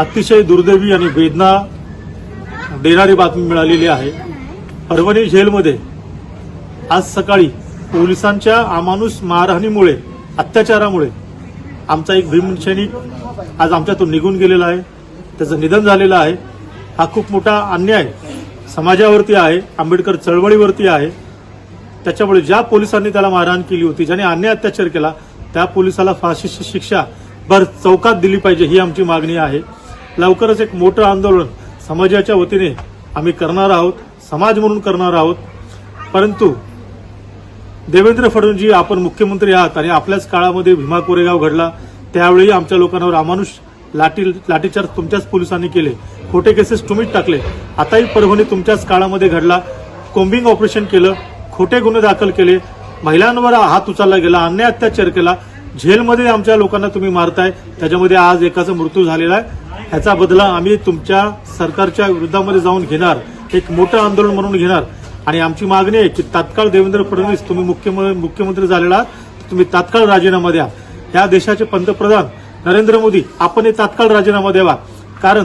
अतिशय दुर्दैवी आणि वेदना देणारी बातमी मिळालेली आहे. परभणी जेलमध्ये आज सकाळी पोलिसांच्या अमानुष मारहाणीमुळे अत्याचारामुळे आमचा एक भीमसैनिक आज आमच्यातून निघून गेलेला आहे. त्याचं निधन झालेलं आहे. हा खूप मोठा अन्याय समाजावरती आहे. आंबेडकर चळवळीवरती आहे. त्याच्यामुळे ज्या पोलिसांनी त्याला मारहाण केली होती ज्याने अन्याय अत्याचार केला त्या पोलिसाला फाशीची शिक्षा भर चौकात दिली पाहिजे ही आमची मागणी आहे. लवकरच एक मोठं आंदोलन समाजाच्या वतीने आम्ही करणार आहोत समाज म्हणून करणार आहोत. परंतु देवेंद्र फडणवीसजी आपण मुख्यमंत्री आहात आणि आपल्याच काळामध्ये भीमा कोरेगाव घडला त्यावेळी आमच्या लोकांवर अमानुष लाठी लाठीचार्ज तुमच्याच पोलिसांनी केले खोटे केसेस तुम्हीच टाकले. आताही परभणी तुमच्याच काळामध्ये घडला कोम्बिंग ऑपरेशन केलं खोटे गुन्हे दाखल केले महिलांवर हात उचलला गेला अन्याय अत्याचार केला झेलमध्ये आमच्या लोकांना तुम्ही मारताय त्याच्यामध्ये आज एकाचा मृत्यू झालेला आहे. ह्याचा बदला आम्ही तुमच्या सरकारच्या विरोधामध्ये जाऊन घेणार. एक मोठं आंदोलन म्हणून घेणार. आणि आमची मागणी आहे की तात्काळ देवेंद्र फडणवीस तुम्ही मुख्यम- मुख्यमंत्री झालेला तुम्ही तात्काळ राजीनामा द्या. या देशाचे पंतप्रधान नरेंद्र मोदी आपण हे तात्काळ राजीनामा द्यावा. कारण